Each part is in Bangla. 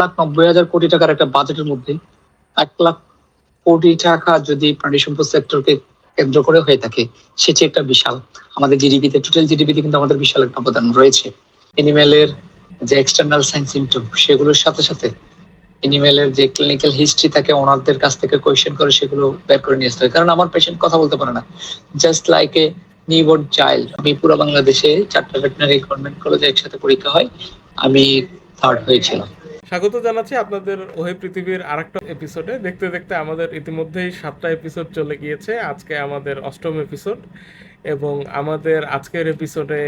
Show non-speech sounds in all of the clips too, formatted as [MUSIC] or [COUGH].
লাখ নব্বই হাজার কোটি টাকার একটা বাজেটের মধ্যে এক লাখ কোটি টাকা যদি প্রাণী সম্পদ সেক্টরকে কেন্দ্র করে হয়ে থাকে সেটি একটা বিশাল। আমাদের জিডিপিতে টোটাল জিডিপিতে কিন্তু আমাদের বিশাল একটা অবদান রয়েছে। এনিমেলের যে এক্সটার্নাল সায়েন্স ইনটু সেগুলোর সাথে সাথে এনিমেলের যে ক্লিনিক্যাল হিস্ট্রি থাকে ওনারদের কাছ থেকে কোয়েশ্চেন করে, সেগুলো বের করে নিয়ে আসতে হয়। কারণ আমার পেশেন্ট কথা বলতে পারে না। Just like a newborn child আমি পুরো বাংলাদেশে চারটা ভেটেনারি গভর্নমেন্ট কলেজে একসাথে পরীক্ষা হয়, আমি থার্ড হয়েছিলাম। স্বাগত জানাচ্ছি আপনাদের ওহে পৃথিবীর আরেকটা এপিসোডে দেখতে দেখতে আমাদের ইতিমধ্যেই সাতটা এপিসোড চলে গিয়েছে। আজকে আমাদের অষ্টম এপিসোড এবং আমাদের আজকের এপিসোডে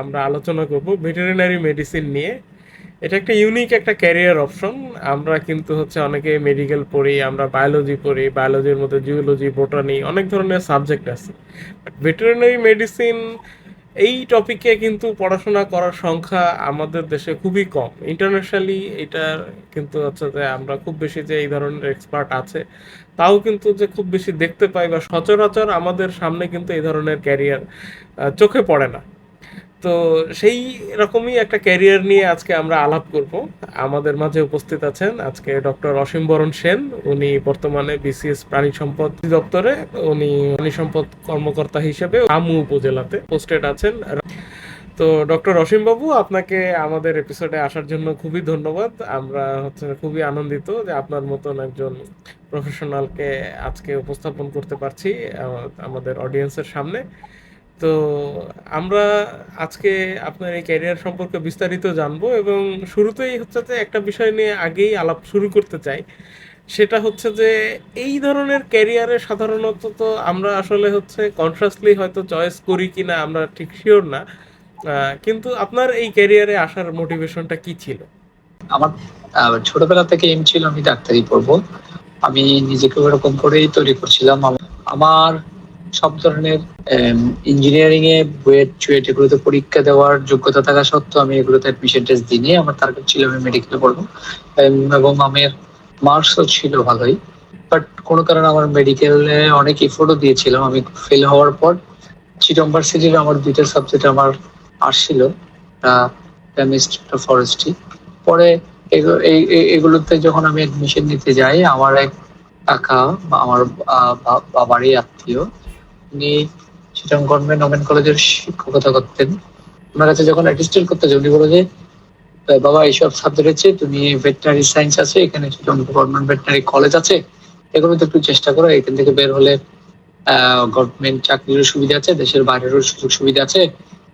আমরা আলোচনা করব ভেটেরিনারি মেডিসিন নিয়ে। এটা একটা ইউনিক একটা ক্যারিয়ার অপশন আমরা কিন্তু হচ্ছে অনেকে মেডিকেল পড়ি, আমরা বায়োলজি পড়ি বায়োলজির মধ্যে জিওলজি বোটানি অনেক ধরনের সাবজেক্ট আছে। ভেটেরিনারি মেডিসিন এই টপিকে কিন্তু পড়াশোনা করার সংখ্যা আমাদের দেশে খুবই কম। ইন্টারন্যাশনালি এটা কিন্তু হচ্ছে যে আমরা খুব বেশি যে এই ধরনের এক্সপার্ট আছে, তাও কিন্তু যে খুব বেশি দেখতে পাই বা সচরাচর আমাদের সামনে কিন্তু এই ধরনের ক্যারিয়ার চোখে পড়ে না। তো সেই রকমই একটা ক্যারিয়ার নিয়ে আজকে আমরা আলাপ করব। আমাদের মাঝে উপস্থিত আছেন আজকে ডক্টর অসীম বরণ সেন, উনি বর্তমানে বিসিএস প্রাণী সম্পদ দপ্তরে উনি প্রাণী সম্পদ কর্মকর্তা হিসেবে আমু উপজেলাতে পোস্টেড আছেন। তো ডক্টর অসীম বাবু, আপনাকে আমাদের এপিসোডে আসার জন্য খুবই ধন্যবাদ। আমরা হচ্ছে খুবই আনন্দিত যে আপনার মতন একজন প্রফেশনালকে আজকে উপস্থাপন করতে পারছি আমাদের অডিয়েন্সের সামনে। তো আমরা আজকে আপনার এই ক্যারিয়ার সম্পর্কে বিস্তারিত জানব এবং শুরুতেই হচ্ছে যে একটা বিষয় নিয়ে আগেই আলাপ শুরু করতে চাই। সেটা হচ্ছে যে এই ধরনের ক্যারিয়ারে সাধারণত তো আমরা আসলে হচ্ছে কনসিয়াসলি হয়তো চয়েস করি কিনা আমরা ঠিক শিওর না। কিন্তু আপনার এই ক্যারিয়ারে আসার মোটিভেশনটা কি ছিল? আমার ছোটবেলা থেকে এম ছিল আমি ডাক্তারি পড়ব। আমি নিজেকে ওরকম করেই তৈরি করছিলাম। আমার সব ধরনের ইঞ্জিনিয়ারিং এ বুয়েট চুয়েট এগুলোতে পরীক্ষা দেওয়ার যোগ্যতা থাকা সত্ত্বেও আমি এগুলোতে অ্যাডমিশন টেস্ট দিইনি। আমার টার্গেট ছিল আমি মেডিকেলে পড়ব। এবং আমার মার্কসও ছিল ভালোই। বাট কোনো কারণে আমার মেডিকেলে অনেক এফোর্টও দিয়েছিলাম। আমি ফেল হওয়ার পর চিটম্বার সিটির আমার দুইটা সাবজেক্ট আমার আসছিল কেমিস্ট্রি ফরেস্ট্রি পরে এগুলোতে যখন আমি অ্যাডমিশন নিতে যাই, আমার এক কাকা, আমার বাবারই আত্মীয় উনি গভর্নমেন্ট কলেজের শিক্ষকতা করতেন। ওনার কাছে যখন করতে উনি বলে যে "আহ, বাবা এইসব সাবজেক্ট আছে তুমি ভেটেনারি সায়েন্স আছে এখানে গভর্নমেন্ট ভেটেনারি কলেজ আছে এগুলোতে একটু চেষ্টা করো এখান থেকে বের হলে গভর্নমেন্ট চাকরিরও সুবিধা আছে দেশের বাইরেরও সুযোগ সুবিধা আছে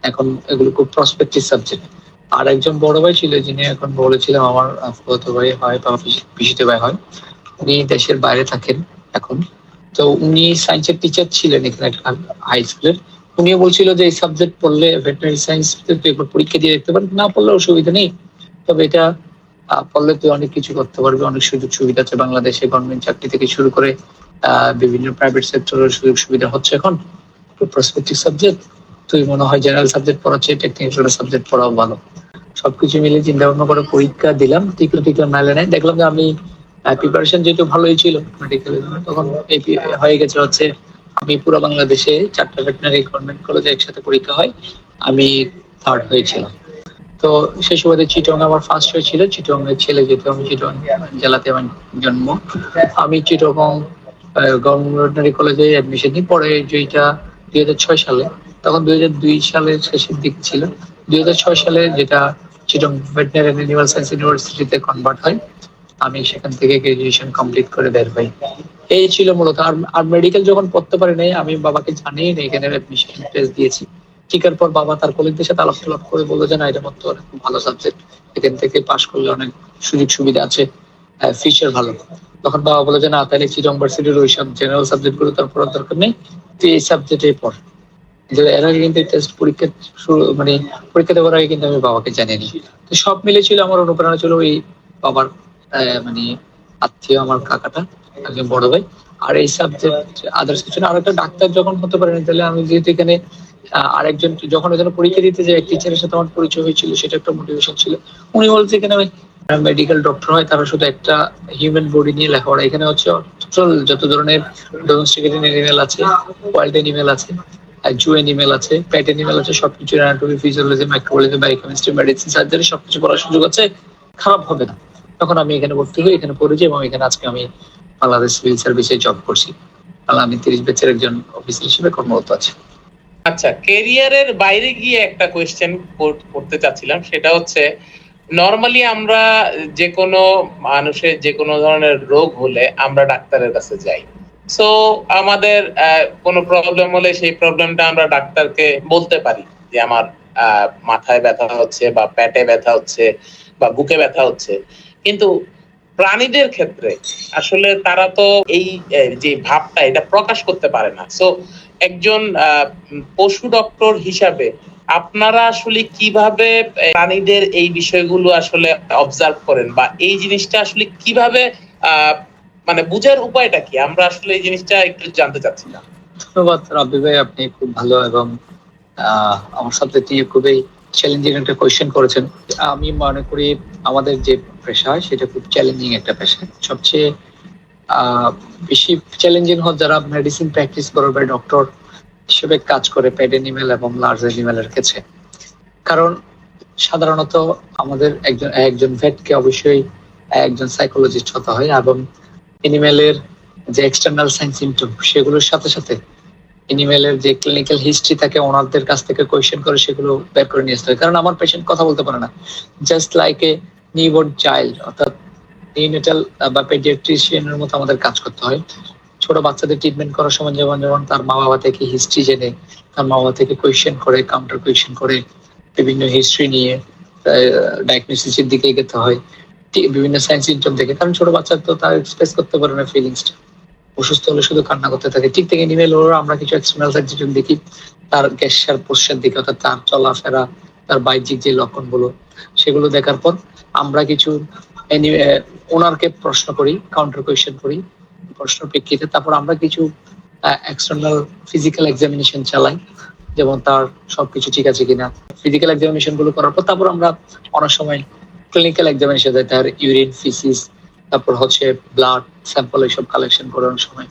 এখন এগুলো খুব প্রসপেক্টিভ সাবজেক্ট আর একজন বড় ভাই ছিল যিনি এখন বলেছিলাম আমার ভাই হয় বা পিসি- পিসিতে ভাই হয় উনি দেশের বাইরে থাকেন এখন। তো উনি সায়েন্সের টিচার ছিলেন এখানে হাই স্কুলের উনিও বলছিল যে এই সাবজেক্ট পড়লে ভেটেনারি সায়েন্স একবার পরীক্ষা দিয়ে দেখতে পারেন না পড়লে অসুবিধা নেই। তবে এটা পড়লে তুই অনেক কিছু করতে পারবি, অনেক সুযোগ সুবিধা আছে বাংলাদেশে গভর্নমেন্ট চাকরি থেকে শুরু করে বিভিন্ন প্রাইভেট সেক্টরের সুযোগ সুবিধা হচ্ছে এখন। প্রসপেক্টিভ সাবজেক্ট তুই মনে হয় জেনারেল সাবজেক্ট পড়াচ্ছে টেকনিক্যাল সাবজেক্ট পড়াও ভালো। সবকিছু মিলে চিন্তা ভাবনা করে পরীক্ষা দিলাম, টিকলো টিকলো মেলে নেয় দেখলাম যে আমি প্রিপারেশন যেহেতু ভালোই ছিল মেডিকেল তখন হয়ে গেছে হচ্ছে, আমি পুরো বাংলাদেশে চারটা ভেটেনারি গভর্নমেন্ট কলেজে একসাথে পরীক্ষা হয়, আমি থার্ড হয়েছিলাম। তো সেই সুবাদে চিটং আমার ফার্স্ট হয়েছিল চিটং এর ছেলে যেহেতু আমি চিটং জেলাতে আমার জন্ম, আমি চিটং গভর্নমেন্ট কলেজে অ্যাডমিশন নিই, পরে যেটা দুই হাজার ছয় সালে, তখন দুই হাজার দুই সালের শেষের দিক ছিল। দুই হাজার ছয় সালে যেটা চিটং ভেটেনারি অ্যানিমাল সায়েন্স ইউনিভার্সিটিতে কনভার্ট হয় আমি সেখান থেকে গ্রাজুয়েশন কমপ্লিট করে বের হই। এই ছিল মূলত। আর আর মেডিকেল যখন পড়তে পারি নাই, আমি বাবাকে জানিয়ে নেই এখানে অ্যাডমিশন টেস্ট দিয়েছি। টিকার পর বাবা তার কলিগদের সাথে আলাপ টালাপ করে বলল যে, না, এটা মতো অনেক ভালো সাবজেক্ট এখান থেকে পাশ করলে অনেক সুযোগ সুবিধা আছে। ফিচার ভালো। তখন বাবা বলে যে, না, তাহলে চিটং ভার্সিটির ওই সব জেনারেল সাবজেক্টগুলো তার পড়ার দরকার নেই। তুই এই সাবজেক্টে পড়। এর আগে কিন্তু টেস্ট পরীক্ষা শুরু মানে পরীক্ষা দেওয়ার আগে কিন্তু আমি বাবাকে জানিনি তো সব মিলে ছিল আমার অনুপ্রেরণা ছিল ওই বাবার মানে আত্মীয় আমার কাকাটা একজন বড় ভাই। আর এই সাবজেক্ট আদার্স কিছু না। আর একটা ডাক্তার যখন হতে পারেনি তাহলে আমি যেহেতু এখানে আরেকজন, যখন এখানে পরীক্ষা দিতে যাই টিচারের সাথে আমার পরিচয় হয়েছিল, সেটা একটা মোটিভেশন ছিল। উনি বলছে এখানে মেডিকেল ডক্টর হয়, তারা শুধু একটা হিউম্যান বডি নিয়ে লেখাপড়া। এখানে হচ্ছে টোটাল যত ধরনের ডোমেস্টিকেট এনিমেল আছে ওয়াইল্ড এনিমেল আছে জু এনিমেল আছে প্যাট এনিমেল আছে সবকিছু anatomy physiology microbiology biochemistry medicine surgery সবকিছু পড়ার সুযোগ আছে। খারাপ হবে না। তখন আমি এখানে ভর্তি হই, এখানে পড়েছি এবং এখানে আজকে আমি বাংলাদেশ সিভিল সার্ভিসে জব করছি। তাহলে আমি তিরিশ ব্যাচের একজন অফিসার হিসেবে কর্মরত আছি। আচ্ছা কেরিয়ারের বাইরে গিয়ে একটা কোয়েশ্চেন করতে চাচ্ছিলাম। সেটা হচ্ছে নর্মালি আমরা যে কোনো মানুষের যে কোনো ধরনের রোগ হলে আমরা ডাক্তারের কাছে যাই। সো আমাদের কোনো প্রবলেম হলে সেই প্রবলেমটা আমরা ডাক্তারকে বলতে পারি যে আমার মাথায় ব্যথা হচ্ছে বা পেটে ব্যথা হচ্ছে বা বুকে ব্যথা হচ্ছে। কিন্তু প্রাণীদের ক্ষেত্রে আসলে তারা তো এই যে ভাবটা, এটা প্রকাশ করতে পারে না। সো একজন পশু ডক্টর হিসাবে আপনারা আসলে কীভাবে প্রাণীদের এই বিষয়গুলো আসলে অবজার্ভ করেন বা এই জিনিসটা আসলে কীভাবে মানে বুঝার উপায়টা কি? আমরা আসলে এই জিনিসটা একটু জানতে চাচ্ছিলাম ধন্যবাদ রাব্বি ভাই, আপনি খুব ভালো এবং আমার নিয়ে খুবই চ্যালেঞ্জিং একটা কোয়েশ্চেন করেছেন। আমি মনে করি আমাদের যে পেশা সেটা খুব চ্যালেঞ্জিং একটা পেশা সবচেয়ে বেশি চ্যালেঞ্জিং হয় যারা মেডিসিন প্র্যাকটিস করে বা ডক্টর হিসেবে কাজ করে পেড এনিমেল এবং লার্জ এনিমেলের ক্ষেত্রে কারণ সাধারণত আমাদের একজন একজন ভেটকে অবশ্যই একজন সাইকোলজিস্ট হতে হয় এবং এনিমেলের যে এক্সটার্নাল সাইন সিমটম সেগুলোর সাথে সাথে এনিমেলের যে ক্লিনিক্যাল হিস্ট্রি থাকে ওনারদের কাছ থেকে কোয়েশ্চেন করে সেগুলো বের করে নিয়ে আসতে হয়। কারণ আমার পেশেন্ট কথা বলতে পারে না। Just like a newborn child অর্থাৎ নিউনেটাল বা পেডিয়াট্রিশিয়ানের মতো আমাদের কাজ করতে হয়। ছোট বাচ্চাদের ট্রিটমেন্ট করার সময় যেমন যেমন তার মা বাবা থেকে হিস্ট্রি জেনে, তার মা বাবা থেকে কোয়েশ্চেন করে কাউন্টার কোয়েশ্চেন করে, বিভিন্ন হিস্ট্রি নিয়ে ডায়াগনোসিসের দিকে এগোতে হয়। বিভিন্ন সায়েন্স সিমটম থেকে কারণ ছোট বাচ্চা তো তার এক্সপ্রেস করতে পারে না ফিলিংসটা অসুস্থ হলে শুধু কান্না করতে থাকে। ঠিক থেকে নিমেল ওরা আমরা কিছু এক্সটার্নাল সাইন দেখি, তার গ্যাসার পোষার দিকে, অর্থাৎ তার চলাফেরা, তার বাহ্যিক যে লক্ষণগুলো, সেগুলো দেখার পর আমরা কিছু ওনারকে প্রশ্ন করি কাউন্টার কোয়েশ্চেন করি, প্রশ্ন প্রেক্ষিতে। তারপর আমরা কিছু এক্সটার্নাল ফিজিক্যাল এক্সামিনেশন চালাই, যেমন তার সবকিছু ঠিক আছে কিনা। ফিজিক্যাল এক্সামিনেশনগুলো করার পর তারপর আমরা অনেক সময় ক্লিনিক্যাল এক্সামিনেশন দেয়, তার ইউরিন ফিসিস তারপর হচ্ছে ব্লাড স্যাম্পল এইসব কালেকশন করে অনেক সময়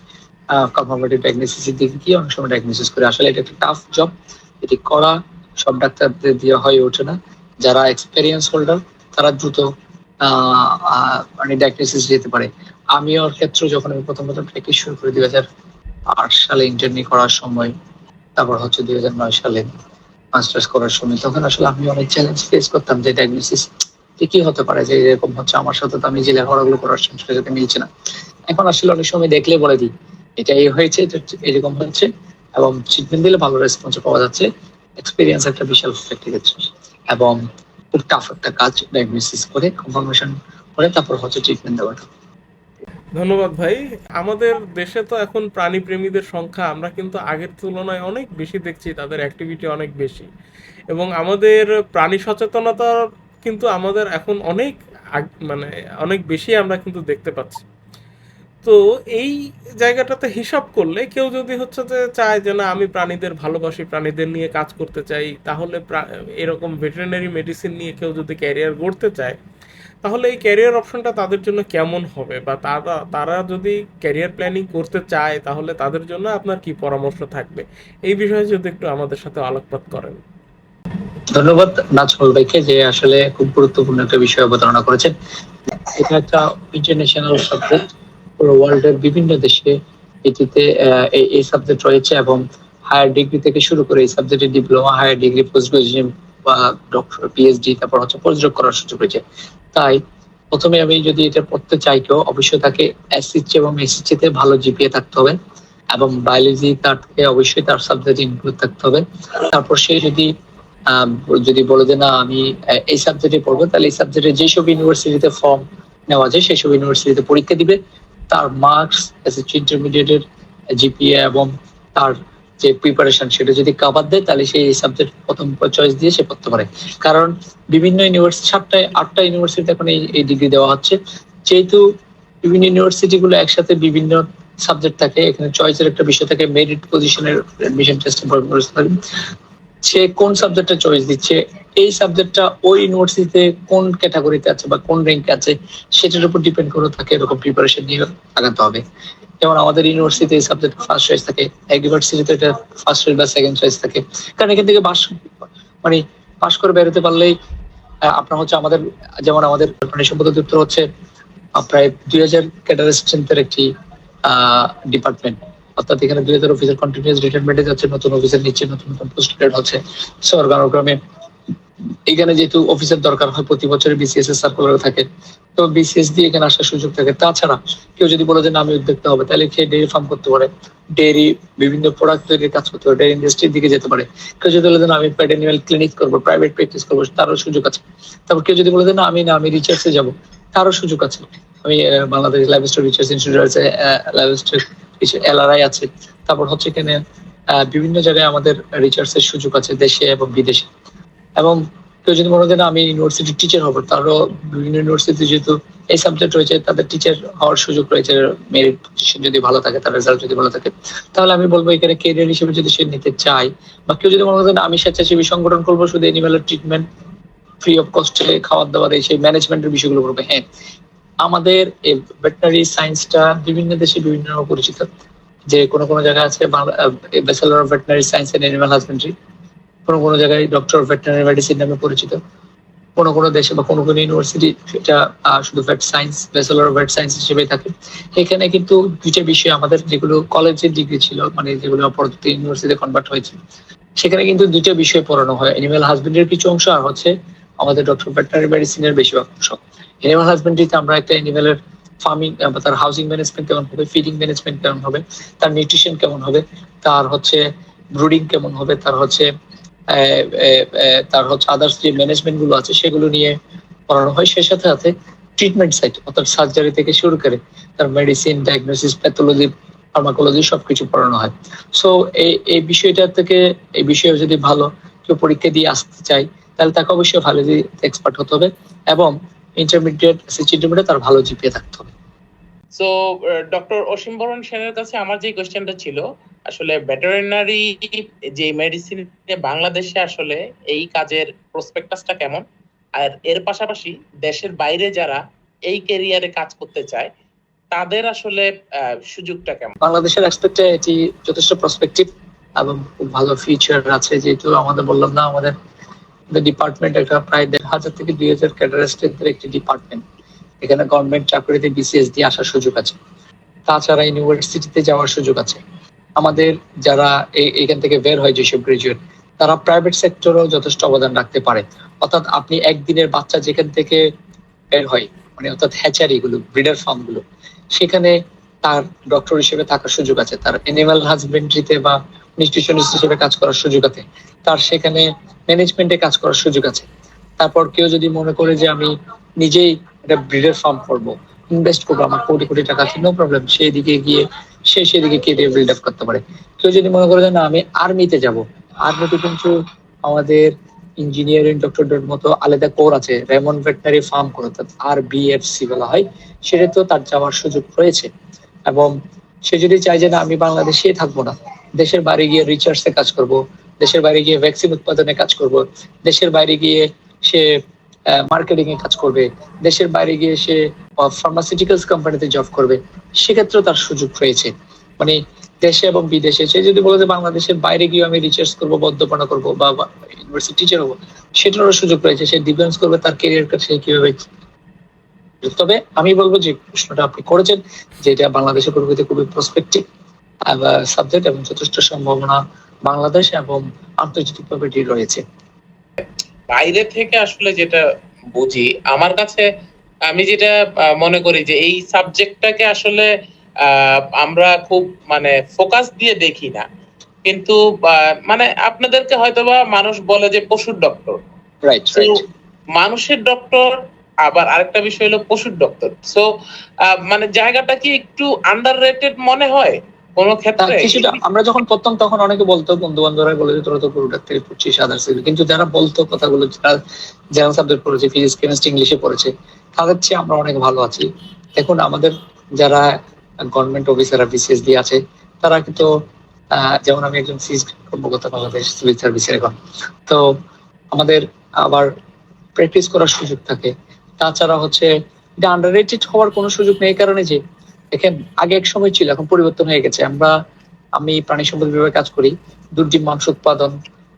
কনফার্মেটিভ ডায়াগনোসিসের দিকে গিয়ে অনেক সময় ডায়াগনোসিস করে। আসলে এটা একটা টাফ জব এটি করা সব ডাক্তারদের দিয়ে হয়ে ওঠে না। যারা এক্সপেরিয়েন্স হোল্ডার তারা দ্রুত মানে ডায়াগনোসিস যেতে পারে। আমি ওর ক্ষেত্রে যখন আমি প্রথম প্রথম প্র্যাকটিস শুরু করি দুই হাজার আট সালে ইন্টারনি করার সময়, তারপর হচ্ছে দুই হাজার নয় সালে মাস্টার্স করার সময়, তখন আসলে আমি অনেক চ্যালেঞ্জ ফেস করতাম যে ডায়াগনোসিস কি হতে পারে যে এরকম হচ্ছে আমার সাথে তো আমি যে লেখাপড়াগুলো করার সময় সাথে মিলছে না। এখন আসলে অনেক সময় দেখলে বলে দিই, এটা এই হয়েছে এরকম হচ্ছে এবং ট্রিটমেন্ট দিলে ভালো রেসপন্স পাওয়া যাচ্ছে। এক্সপিরিয়েন্স একটা বিশাল ফ্যাক্টর ক্ষেত্রে এবং খুব টাফ একটা কাজ ডায়াগনোসিস করে কনফার্মেশন করে, তারপর হচ্ছে ট্রিটমেন্ট দেওয়াটা। ধন্যবাদ ভাই। আমাদের দেশে তো এখন প্রাণী প্রেমীদের সংখ্যা আমরা কিন্তু আগের তুলনায় অনেক বেশি দেখছি, তাদের অ্যাক্টিভিটি অনেক বেশি। এবং আমাদের প্রাণী সচেতনতা কিন্তু আমাদের এখন অনেক মানে অনেক বেশি আমরা কিন্তু দেখতে পাচ্ছি। তো এই জায়গাটাতে হিসাব করলে কেউ যদি হচ্ছে যে চায় যে না, আমি প্রাণীদের ভালোবাসি, প্রাণীদের নিয়ে কাজ করতে চাই, তাহলে এরকম ভেটেরিনারি মেডিসিন নিয়ে কেউ যদি ক্যারিয়ার গড়তে চায়, তাহলে এই ক্যারিয়ার অপশনটা তাদের জন্য কেমন হবে? বা তারা তারা যদি ক্যারিয়ার প্ল্যানিং করতে চায়, তাহলে তাদের জন্য আপনার কি পরামর্শ থাকবে? এই বিষয়ে যদি একটু আমাদের সাথে আলোকপাত করেন। ধন্যবাদ নাজমুল ভাইকে যে আসলে খুব গুরুত্বপূর্ণ একটা বিষয় অবতারণা করেছেন। এটা একটা ইন্টারন্যাশনাল সাবজেক্ট পুরো ওয়ার্ল্ডের বিভিন্ন দেশে এটিতে এই- সাবজেক্ট রয়েছে এবং হায়ার ডিগ্রি থেকে শুরু করে এই সাবজেক্টের diploma higher degree post graduation বা ডক্টর পিএইচডি তারপর হচ্ছে পোস্টডক করার সুযোগ রয়েছে। তাই প্রথমে আমি যদি এটা পড়তে চাই কেউ, অবশ্যই তাকে এসএসসি এবং এসএসসি তে ভালো জিপিএ থাকতে হবে এবং বায়োলজি তার থেকে অবশ্যই তার সাবজেক্ট ইনক্লুড থাকতে হবে। তারপর সে যদি যদি বলে যে না, আমি এই সাবজেক্টে পড়ব, তাহলে এই সাবজেক্টে যেসব ইউনিভার্সিটিতে ফর্ম নেওয়া যায়, সেসব ইউনিভার্সিটিতে পরীক্ষা দিবে। তার মার্কস এসএসসি ইন্টারমিডিয়েটের জিপিএ এবং তার যে প্রিপারেশন সেটা যদি কাবার দেয়, তাহলে সেই সাবজেক্ট প্রথম চয়েস দিয়ে সে পড়তে পারে। কারণ বিভিন্ন ইউনিভার্সিটি সাতটায় আটটা ইউনিভার্সিটিতে এখন এই ডিগ্রি দেওয়া হচ্ছে। যেহেতু বিভিন্ন ইউনিভার্সিটি গুলো একসাথে বিভিন্ন সাবজেক্ট থাকে, এখানে চয়েসের একটা বিষয় থাকে মেরিট পজিশনের এডমিশন টেস্ট সে কোন সাবজেক্টটা চয়েস দিচ্ছে, এই সাবজেক্টটা ওই ইউনিভার্সিটিতে কোন ক্যাটাগরিতে আছে বা কোন র্যাঙ্কে আছে, সেটার উপর ডিপেন্ড করে তাকে এরকম প্রিপারেশন নিয়ে আগাতে হবে। যেমন আমাদের ইউনিভার্সিটিতে এই সাবজেক্ট ফার্স্ট চয়েস থাকে এক ইউনিভার্সিটিতে এটা ফার্স্ট চয়েস বা সেকেন্ড চয়েস থাকে। কারণ এখান থেকে পাস মানে পাস করে বেরোতে পারলেই আপনার হচ্ছে আমাদের, যেমন আমাদের প্রাণী সম্পদ অধিদপ্তর হচ্ছে প্রায় দুই হাজার ক্যাডার স্ট্রেন্থের একটি ডিপার্টমেন্ট অর্থাৎ এখানে দুই হাজার অফিসার কন্টিনিউস রিটায়ারমেন্টে যাচ্ছে, নতুন অফিসার নিচ্ছে নতুন নতুন পোস্ট গ্রেড হচ্ছে। সো এখানে যেহেতু অফিসের দরকার হয়, প্রতি বছর বিসিএস এর সার্কুলার থাকে। তো বিসিএস দিয়ে এখানে আসার সুযোগ থাকে। তাছাড়া কেউ যদি বলে যে না, আমি উদ্যোক্তা হবে, তাহলে সে ডেয়ারি ফার্ম করতে পারে। ডেয়ারি বিভিন্ন প্রোডাক্ট তৈরির কাজ করতে পারে। ডেয়ারি ইন্ডাস্ট্রির দিকে যেতে পারে। কেউ যদি বলে যে না, আমি পেট অ্যানিমাল ক্লিনিক করব প্রাইভেট প্র্যাকটিস করব, তারও সুযোগ আছে। তারপর কেউ যদি বলে যে না, আমি না, আমি রিসার্চে যাব, তারও সুযোগ আছে। আমি বাংলাদেশ লাইভস্টক রিসার্চ ইনস্টিটিউট আছে লাইভস্টক এলআরআই আছে, তারপর হচ্ছে এখানে বিভিন্ন জায়গায় আমাদের রিসার্চের সুযোগ আছে দেশে এবং বিদেশে। এবং কেউ যদি মনে করেন আমি ইউনিভার্সিটির টিচার হব, তারও বিভিন্ন ইউনিভার্সিটি যেহেতু এই সাবজেক্ট রয়েছে, তাদের টিচার হওয়ার সুযোগ রয়েছে মেরিট যদি ভালো থাকে, তার রেজাল্ট যদি ভালো থাকে। তাহলে আমি বলব এখানে কেরিয়ার হিসেবে যদি সে নিতে চায়, বা কেউ যদি মনে করেন আমি স্বেচ্ছাসেবী সংগঠন করব, শুধু এনিম্যালের ট্রিটমেন্ট ফ্রি অফ কস্টে খাওয়ার দাওয়ার, এই সেই ম্যানেজমেন্টের বিষয়গুলো করবে হ্যাঁ আমাদের এই ভেটেনারি সায়েন্সটা বিভিন্ন দেশে বিভিন্ন নামে পরিচিত। যে কোনো কোনো জায়গায় আছে bachelor of veterinary science and animal husbandry কোনো কোনো জায়গায় ডক্টর অফ ভেটেনারি মেডিসিন নামে পরিচিত। কোনো কোনো দেশে বা কোনো কোনো ইউনিভার্সিটি এটা শুধু vet science bachelor of vet science হিসেবে থাকে। এখানে কিন্তু দুইটা বিষয় আমাদের, যেগুলো কলেজের ডিগ্রি ছিল মানে যেগুলো পরবর্তী ইউনিভার্সিটিতে কনভার্ট হয়েছে। সেখানে কিন্তু দুইটা বিষয় পড়ানো হয়। এনিম্যাল হাজবেন্ডের কিছু অংশ আর হচ্ছে আমাদের ডক্টর ভেটেনারি মেডিসিনের বেশিরভাগ অংশ। এনিম্যাল হাজবেন্ডারিতে আমরা একটা এনিম্যালের ফার্মিং তার হাউসিং ম্যানেজমেন্ট কেমন হবে ফিডিং ম্যানেজমেন্ট কেমন হবে, তার নিউট্রিশন কেমন হবে, তার হচ্ছে ব্রুডিং কেমন হবে, তার হচ্ছে তার হচ্ছে আদার্স যে ম্যানেজমেন্টগুলো আছে, সেগুলো নিয়ে পড়ানো হয়। সেই সাথে সাথে ট্রিটমেন্ট সাইট অর্থাৎ সার্জারি থেকে শুরু করে তার মেডিসিন ডায়াগনোসিস প্যাথোলজি ফার্মাকোলজি সবকিছু পড়ানো হয়। সো এই এই বিষয়টা থেকে এই বিষয়ে যদি ভালো কেউ পরীক্ষা দিয়ে আসতে চায় তাহলে তাকে অবশ্যই ভালো এক্সপার্ট হতে হবে এবং ইন্টারমিডিয়েট ইন্টারমিডিয়েট তার ভালো জিপিএ থাকতে হবে। সো ডক্টর অসীম বরণ সেনের কাছে আমার যে কোয়েশ্চেনটা ছিল আসলে ভেটেরিনারি যে মেডিসিন বাংলাদেশে আসলে এই কাজের প্রসপেক্টাসটা কেমন? আর এর পাশাপাশি দেশের বাইরে যারা এই ক্যারিয়ারে কাজ করতে চায় তাদের আসলে সুযোগটা কেমন? বাংলাদেশের অ্যাসপেক্টে এটি যথেষ্ট প্রসপেক্টিভ এবং খুব ভালো ফিচার আছে। যেহেতু আমাদের বললাম না আমাদের ডিপার্টমেন্ট একটা প্রায় দেড় হাজার থেকে দুই হাজার ক্যাডার স্ট্রেন্থের একটি ডিপার্টমেন্ট এখানে গভর্নমেন্ট চাকরিতে বিসিএস দিয়ে আসার সুযোগ আছে। তাছাড়া ইউনিভার্সিটিতে যাওয়ার সুযোগ আছে। আমাদের যারা এখান থেকে বের হয় যেসব গ্রাজুয়েট তারা প্রাইভেট সেক্টরেও যথেষ্ট অবদান রাখতে পারে। অর্থাৎ আপনি একদিনের বাচ্চা যেখান থেকে বের হয় মানে অর্থাৎ হ্যাচারি গুলো ব্রিডার ফার্মগুলো, সেখানে তার ডক্টর হিসেবে থাকার সুযোগ আছে। তার এনিম্যাল হাজবেন্ড্রিতে বা নিউট্রিশনিস্ট হিসেবে কাজ করার সুযোগ আছে। তার সেখানে ম্যানেজমেন্টে কাজ করার সুযোগ আছে। তারপর কেউ যদি মনে করে যে আমি নিজেই একটা ব্রিডার ফার্ম করব ইনভেস্ট করব, আমার কোটি কোটি টাকা আছে নো প্রবলেম সেই দিকে গিয়ে, সে সেদিকে কেরিয়ার বিল্ড আপ করতে পারে। কেউ যদি মনে করে যে না, আমি আর্মিতে যাব আর্মিতে কিন্তু আমাদের ইঞ্জিনিয়ারিং ডক্টরদের মতো আলাদা কোর আছে রেমন ভেটেনারি ফার্ম করে আর বিএফসি বলা হয় সেটা তো তার যাওয়ার সুযোগ রয়েছে। এবং সে যদি চায় যে না, আমি বাংলাদেশে থাকব না দেশের বাইরে গিয়ে রিসার্চে কাজ করব, দেশের বাইরে গিয়ে ভ্যাকসিন উৎপাদনে কাজ করব, দেশের বাইরে গিয়ে সে মার্কেটিং এ কাজ করবে, দেশের বাইরে গিয়ে সে ফার্মাসিউটিক্যালস কোম্পানিতে জব করবে, সেক্ষেত্রেও তার সুযোগ রয়েছে। মানে দেশে এবং বিদেশে, সে যদি বলে যে বাংলাদেশের বাইরে গিয়ে আমি রিসার্চ করব, বদ্ধপনা করব বা ইউনিভার্সিটি টিচার হব, সেটারও সুযোগ রয়েছে, সে ডিফেন্স করবে, তার কেরিয়ার সে কীভাবে তবে আমি বলব যে প্রশ্নটা আপনি করেছেন, যে এটা বাংলাদেশের পরিপ্রেক্ষিতে খুবই প্রসপেক্টিভ সাবজেক্ট এবং যথেষ্ট সম্ভাবনা বাংলাদেশ এবং আন্তর্জাতিকভাবে এটি রয়েছে। বাইরে থেকে আসলে যেটা বুঝি আমার কাছে আমি যেটা মনে করি যে এই সাবজেক্টটাকে আসলে আমরা খুব মানে ফোকাস দিয়ে দেখি না। কিন্তু মানে আপনাদেরকে হয়তোবা মানুষ বলে যে পশুর ডক্টর মানুষের ডক্টর আবার আরেকটা বিষয় হলো পশুর ডক্টর সো মানে জায়গাটা কি একটু আন্ডার রেটেড মনে হয়? কোন ক্ষেত্রে কিছুটা আমরা যখন পড়তাম তখন অনেকে বলতো বন্ধু বান্ধবরা বলে যে তোরা তো গরু ডাক্তারি পড়ছিস আদার্স কিন্তু যারা বলতো কথাগুলো যারা জেনারেল সাবজেক্ট পড়েছে ফিজিক্স কেমিস্ট্রি ইংলিশে পড়েছে তাদের চেয়ে আমরা অনেক ভালো আছি। দেখুন আমাদের যারা গভর্নমেন্ট অফিসার বিসিএস দিয়ে আছে তারা কিন্তু যেমন আমি একজন সিজ কর্মকর্তা বাংলাদেশ সিভিল সার্ভিসের এখন তো আমাদের আবার প্র্যাকটিস করার সুযোগ থাকে। তাছাড়া হচ্ছে আন্ডার হওয়ার কোনো সুযোগ নেই কারণে যে দেখেন, আগে এক সময় ছিল, এখন পরিবর্তন হয়ে গেছে। আমরা, আমি প্রাণী সম্পদ বিভাগে কাজ করি, দুর্জীব মাংস উৎপাদন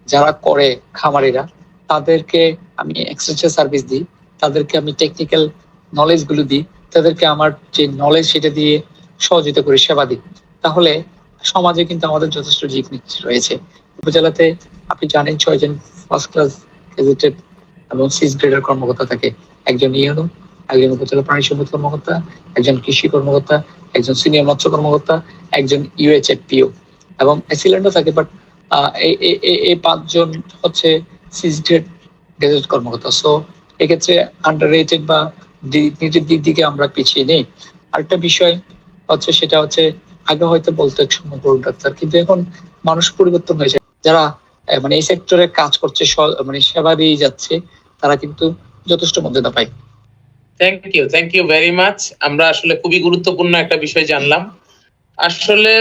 যারা করে খামারিরা, তাদেরকে আমি এক্সট্রা সার্ভিস দিই, তাদেরকে আমি টেকনিক্যাল নলেজগুলো দিই, তাদেরকে আমার যে নলেজ সেটা দিয়ে সহযোগিতা করি সেবা দিই। তাহলে সমাজে কিন্তু আমাদের যথেষ্ট দিক রয়েছে। উপজেলাতে আপনি জানেন, ছয়জন ফার্স্ট ক্লাস এবং সিক্স গ্রেডের কর্মকর্তা থাকে। একজন ইউনো একজন উপজেলা প্রাণী সম্পদ কর্মকর্তা, একজন কৃষি কর্মকর্তা, একজন সিনিয়র মৎস্য কর্মকর্তা, একজন ইউএচএফপিও এবং অ্যাসিলেন্টও থাকে বাট এই পাঁচজন হচ্ছে গেজেট কর্মকর্তা। সো এক্ষেত্রে আন্ডার রেটেড বা নিজের দিক আমরা পিছিয়ে নেই। আরেকটা বিষয় হচ্ছে, সেটা হচ্ছে, আগে হয়তো বলতো এক সময় গরু ডাক্তার, কিন্তু এখন মানুষ পরিবর্তন হয়েছে। যারা মানে এই সেক্টরে কাজ করছে মানে সেবা দিয়ে যাচ্ছে, তারা কিন্তু যথেষ্ট মর্যাদা পায়। Thank you thank you very much আমরা আসলে খুবই গুরুত্বপূর্ণ একটা বিষয় জানলাম। আসলে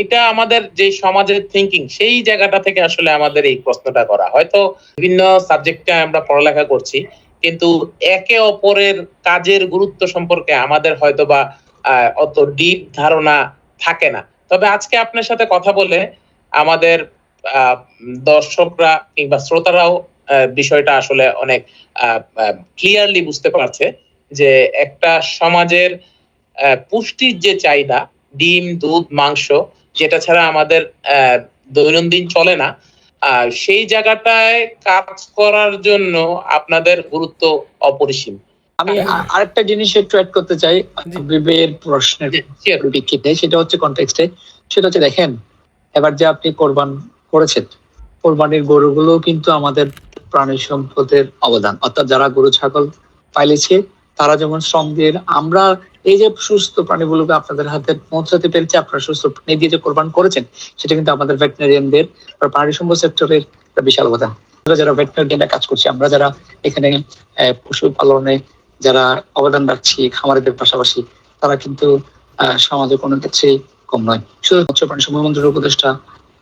এটা আমাদের যে সমাজের থিঙ্কিং সেই জায়গাটা থেকে আসলে আমাদের এই প্রশ্নটা করা। হয়তো বিভিন্ন সাবজেক্টে আমরা পড়ালেখা করছি, কিন্তু একে অপরের কাজের গুরুত্ব সম্পর্কে আমাদের হয়তো বা অত ডিপ ধারণা থাকে না। তবে আজকে আপনার সাথে কথা বলে আমাদের দর্শকরা কিংবা শ্রোতারাও বিষয়টা আসলে অনেক ক্লিয়ারলি বুঝতে পারছে যে একটা সমাজের পুষ্টির যে চাহিদা ডিম দুধ মাংস যেটা ছাড়া আমাদের দৈনন্দিন চলে না সেই জায়গাটায় কাজ করার জন্য আপনাদের গুরুত্ব অপরিসীম আমি আরেকটা জিনিস একটু অ্যাড করতে চাই জি। বিবের প্রশ্নের Sure. সেটা হচ্ছে কনটেক্সটে সেটা হচ্ছে দেখেন এবার যে আপনি কোরবান করেছেন কোরবানির গরুগুলো কিন্তু আমাদের প্রাণী সম্পদের অবদান। অর্থাৎ যারা গরু, ছাগল পাইলেছে তারা যেমন শ্রম দিয়ে, আমরা এই যে সুস্থ প্রাণীগুলোকে আপনাদের হাতে পৌঁছাতে পেরেছে, আপনারা সুস্থ প্রাণী দিয়ে যে কোরবান করেছেন, সেটা কিন্তু আমাদের ভেটেনারিয়ানদের বা প্রাণী সম্পদ সেক্টরের বিশাল অবদান। আমরা যারা ভেটেনারিয়ানরা কাজ করছি, আমরা যারা এখানে পশু পালনে যারা অবদান রাখছি, খামারিদের পাশাপাশি, তারা কিন্তু সমাজে কোনো ক্ষেত্রেই কম নয়। শুধু মৎস্য প্রাণী সম্পদ মন্ত্রীর উপদেষ্টা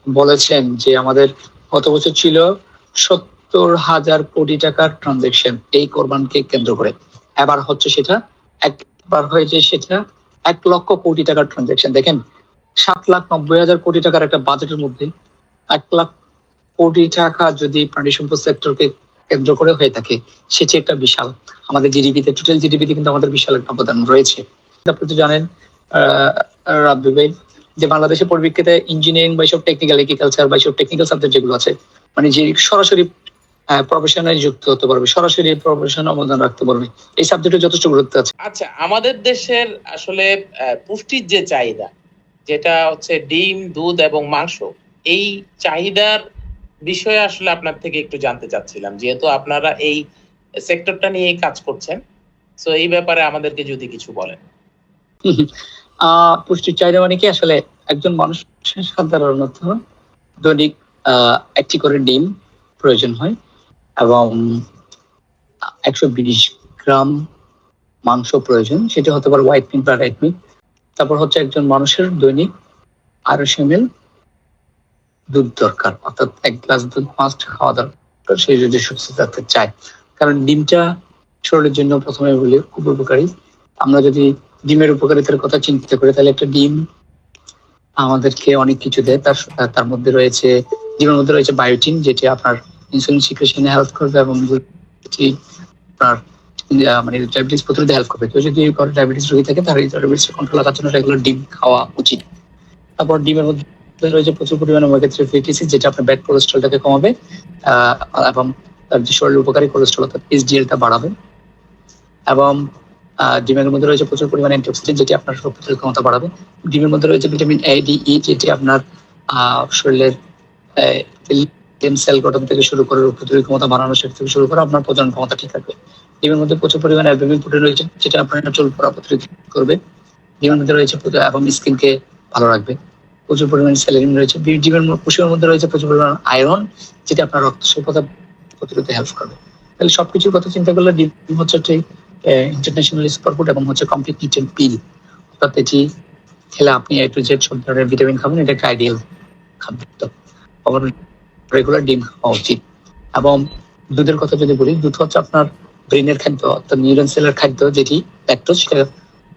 বলেছেন যে আমাদের গত বছর ছিল সত্তর হাজার কোটি টাকার ট্রানজেকশন এই কোরবানকে কেন্দ্র করে। এবার হচ্ছে সেটা একবার হয়েছে সেটা এক লক্ষ কোটি টাকার ট্রানজেকশন দেখেন সাত লাখ নব্বই হাজার কোটি টাকার একটা বাজেটের মধ্যে এক লাখ কোটি টাকা যদি প্রাণী সম্পদ সেক্টরকে কেন্দ্র করে হয়ে থাকে সেটি একটা বিশাল। আমাদের জিডিপিতে টোটাল জিডিপিতে কিন্তু আমাদের বিশাল একটা অবদান রয়েছে। আপনি তো জানেন আহ, রাব্বি ভাই যে বাংলাদেশের পরিপ্রেক্ষিতে ইঞ্জিনিয়ারিং বা সব টেকনিক্যাল এগ্রিকালচার বা সব টেকনিক্যাল সাবজেক্ট যেগুলো আছে মানে যে সরাসরি প্রফেশনাল যুক্ত হতে পারবে সরাসরি প্রফেশন অবদান রাখতে পারবে এই সাবজেক্টে যথেষ্ট গুরুত্ব আছে। আচ্ছা আমাদের দেশের আসলে পুষ্টির যে চাহিদা যেটা হচ্ছে ডিম দুধ এবং মাংস এই চাহিদার বিষয়ে আসলে আপনার থেকে একটু জানতে চাচ্ছিলাম যেহেতু আপনারা এই সেক্টরটা নিয়ে কাজ করছেন তো এই ব্যাপারে আমাদেরকে যদি কিছু বলেন। পুষ্টির চাহিদা মানে কি? আসলে একজন মানুষ সাধারণত দৈনিক একটি করে ডিম প্রয়োজন হয় এবং একশো বিশ গ্রাম মাংস প্রয়োজন। সেটা হতে পারে হোয়াইট মিট বা রেড মিট তারপর হচ্ছে একজন মানুষের দৈনিক আড়াইশো এমএল দুধ দরকার। অর্থাৎ এক গ্লাস দুধ মাস্ট খাওয়া দরকার। সে যদি সুস্থ থাকতে চায়। কারণ ডিমটা শরীরের জন্য প্রথমে বলি খুব উপকারী। আমরা যদি ডিমের উপকারিতার কথা চিন্তা করে, তাহলে একটা ডিম আমাদেরকে অনেক কিছু দেয়। তার তার মধ্যে রয়েছে, ডিমের মধ্যে রয়েছে বায়োটিন যেটি আপনার ইনসুলিন সিক্রেশনে হেল্প করবে এবং আপনার মানে ডায়াবেটিস প্রতিরোধে হেল্প করবে। কেউ যদি ডায়াবেটিস রোগী থাকে তার ডায়াবেটিস কন্ট্রোল রাখার জন্য রেগুলার ডিম খাওয়া উচিত। তারপর ডিমের মধ্যে রয়েছে প্রচুর পরিমাণে ওমেগা থ্রি ফ্যাটি অ্যাসিড যেটা আপনার ব্যাড কোলেস্ট্রলটাকে কমাবে এবং তার যে শরীরের উপকারী কোলেস্ট্রল অর্থাৎ এইচডিএলটা বাড়াবে। এবং ডিমের মধ্যে রয়েছে প্রচুর পরিমাণে অ্যান্টিঅক্সিডেন্ট যেটি আপনার রোগ প্রতিরোধ ক্ষমতা বাড়াবে। ডিমের মধ্যে রয়েছে ভিটামিন এ ডি ই যেটি আপনার শরীরের স্টেম সেল গঠন থেকে শুরু করে রোগ প্রতিরোধ ক্ষমতা বাড়ানো সেটা থেকে শুরু করে আপনার প্রজনন ক্ষমতা ঠিক রাখবে। ডিমের মধ্যে প্রচুর পরিমাণে অ্যালবুমিন প্রোটিন রয়েছে, যেটা আপনার চুল পড়া প্রতিরোধ করবে। ডিমের মধ্যে রয়েছে এবং স্কিনকে ভালো রাখবে। প্রচুর পরিমাণে স্যালারিন রয়েছে। ডিমের কুসুমের মধ্যে রয়েছে প্রচুর পরিমাণে আয়রন যেটা আপনার রক্ত স্বল্পতা প্রতিরোধে হেল্প করবে। তাহলে সবকিছুর কথা চিন্তা করলে ডিম হচ্ছে ঠিক ইন্টারন্যাশনাল সুপারফুড এবং হচ্ছে কমপ্লিট নিউট্রিয়েন্ট পিল অর্থাৎ এটি খেলে আপনি একটু জেড সব ধরনের ভিটামিন খাবেন এটা একটা আইডিয়াল খাদ্য। আবার রেগুলার ডিম খাওয়া উচিত। এবং দুধের কথা যদি বলি, দুধ হচ্ছে আপনার ব্রেনের খাদ্য, অর্থাৎ নিউরন সেলের খাদ্য যেটি ল্যাকটোজ সেটা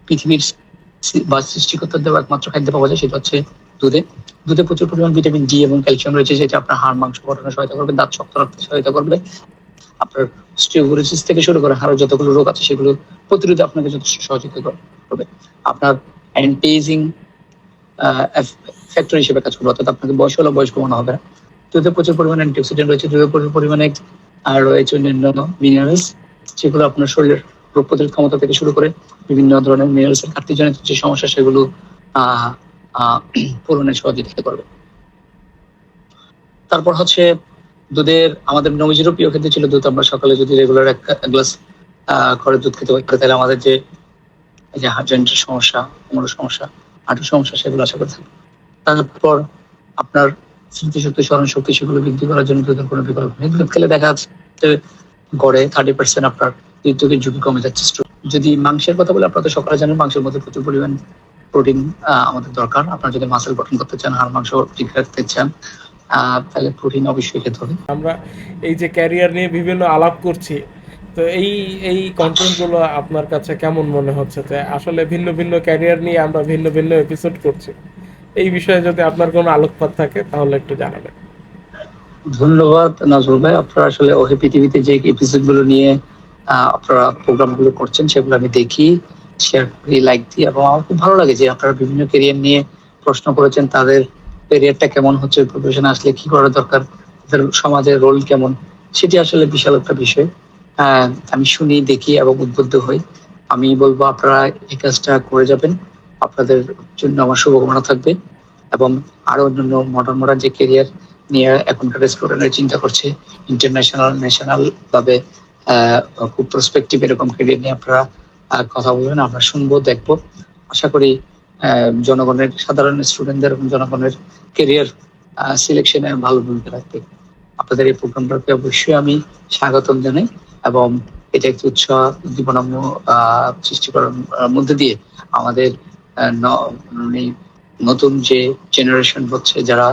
পৃথিবীর বা সৃষ্টিকর্তা দেওয়া একমাত্র খাদ্য পাওয়া যায়, সেটা হচ্ছে দুধে। দুধে প্রচুর পরিমাণ ভিটামিন ডি এবং ক্যালসিয়াম রয়েছে, যেটা আপনার হাড়, মাংস গঠনে সহায়তা করবে, দাঁত শক্ত রাখতে সহায়তা করবে। আপনার স্টিওগোরিসিস থেকে শুরু করে হাড়ের যতগুলো রোগ আছে সেগুলো প্রতিরোধে আপনাকে যথেষ্ট সহযোগিতা কর- করবে। আপনার অ্যান্টি এজিং ফ্যাক্টর হিসেবে কাজ করবে, অর্থাৎ আপনাকে বয়স হলে বয়স কমানো হবে না। দুধে প্রচুর পরিমাণে অ্যান্টিঅক্সিডেন্ট রয়েছে, দুধে প্রচুর পরিমাণে আর রয়েছে অন্যান্য মিনারেলস যেগুলো আপনার শরীরের রোগ প্রতিরোধ ক্ষমতা থেকে শুরু করে বিভিন্ন ধরনের মিনারেলস এর ঘাটতিজনিত যে সমস্যা, সেগুলো [CLEARS THROAT] পূরণে সহযোগিতা করবে। তারপর হচ্ছে দুধের, আমাদের নবজিরও প্রিয় খেতে ছিল দুধ। আমরা সকালে যদি রেগুলার এক গ্লাস করে দুধ খেতে পারি, তাহলে আমাদের যে, এই যে হার্ট জয়েন্টের সমস্যা, কোমরের সমস্যা, হাঁটুর সমস্যা, সেগুলো আশা করে। থাকবে তারপর আপনার স্মৃতিশক্তি স্মরণ শক্তি সেগুলো বৃদ্ধি করার জন্য দুধের কোনো বিকল্প নেই। দুধ খেলে দেখা যাচ্ছে গড়ে থার্টি পার্সেন্ট আপনার হৃদরোগের ঝুঁকি কমে যাচ্ছে। যদি মাংসের কথা বলে, আপনারা তো সকালে জানেন মাংসের মধ্যে প্রচুর পরিমাণ প্রোটিন আমাদের দরকার। আপনারা যদি মাসেল গঠন করতে চান, হাড়, মাংস ঠিক রাখতে চান তাহলে প্রোটিন অবশ্যই খেতে হবে আমরা এই যে ক্যারিয়ার নিয়ে বিভিন্ন আলাপ করছি তো এই এই কন্টেন্টগুলো আপনার কাছে কেমন মনে হচ্ছে? যে আসলে ভিন্ন ভিন্ন ক্যারিয়ার নিয়ে আমরা ভিন্ন ভিন্ন এপিসোড করছি। এই বিষয়ে যদি আপনার কোনো আলোকপাত থাকে তাহলে একটু জানাবেন। ধন্যবাদ নাজমুল ভাই। আপনারা আসলে ওহে পৃথিবীতে যে এপিসোডগুলো নিয়ে আপনারা প্রোগ্রামগুলো করছেন সেগুলো আমি দেখি শেয়ার করি লাইক দিই এবং আমার খুব ভালো লাগে যে আপনারা বিভিন্ন ক্যারিয়ার নিয়ে প্রশ্ন করেছেন তাদের ক্যারিয়ারটা কেমন হচ্ছে প্রফেশনে আসলে কি করা দরকার সমাজের রোল কেমন, সেটি আসলে বিশাল একটা বিষয়। আমি শুনি, দেখি এবং উদ্বুদ্ধ হই। আমি বলব, আপনারা এই কাজটা করে যাবেন। আপনাদের জন্য আমার শুভকামনা থাকবে এবং আরও অন্যান্য মডার্ন মডার্ন যে ক্যারিয়ার নিয়ে এখনকার স্টুডেন্টরা চিন্তা করছে ইন্টারন্যাশনাল ন্যাশনাল ভাবে খুব প্রসপেক্টিভ এরকম ক্যারিয়ার নিয়ে আপনারা কথা বলবেন, আমরা শুনব, দেখব। আশা করি জনগণের সাধারণ স্টুডেন্টদের এবং জনগণের ক্যারিয়ার সিলেকশনে ভালো ভূমিকা রাখতে। আপনাদের এই প্রোগ্রামটাকে অবশ্যই আমি স্বাগতম জানাই এবং এটা একটি উৎসাহ উদ্দীপনাম্য সৃষ্টি করার মধ্যে দিয়ে আমাদের আহ, মানে নতুন যে জেনারেশন হচ্ছে যারা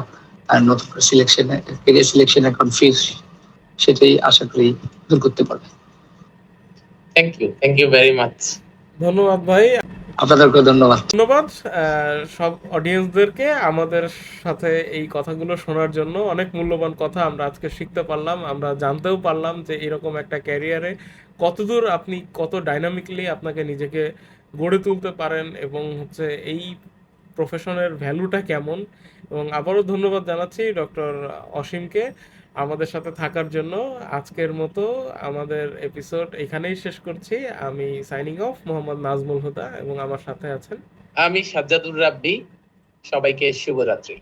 নতুন সিলেকশনে ক্যারিয়ার সিলেকশনে কনফিউজ সেটাই আশা করি দূর করতে পারবে। Thank you thank you very much ধন্যবাদ ভাই। আপনাদেরকে ধন্যবাদ। ধন্যবাদ। সব অডিয়েন্সদেরকে আমাদের সাথে এই কথাগুলো শোনার জন্য অনেক মূল্যবান কথা আমরা আজকে শিখতে পারলাম, আমরা জানতেও পারলাম যে এরকম একটা ক্যারিয়ারে কতদূর আপনি কত ডাইনামিকলি আপনাকে নিজেকে গড়ে তুলতে পারেন এবং হচ্ছে এই প্রফেশনের ভ্যালুটা কেমন। এবং আবারও ধন্যবাদ জানাচ্ছি ডক্টর অসীমকে। আমাদের সাথে থাকার জন্য আজকের মতো আমাদের এপিসোড এখানেই শেষ করছি। আমি সাইনিং অফ মোহাম্মদ নাজমুল হুদা এবং আমার সাথে আছেন আমি সাজ্জাদুর রাব্বি। সবাইকে শুভরাত্রি।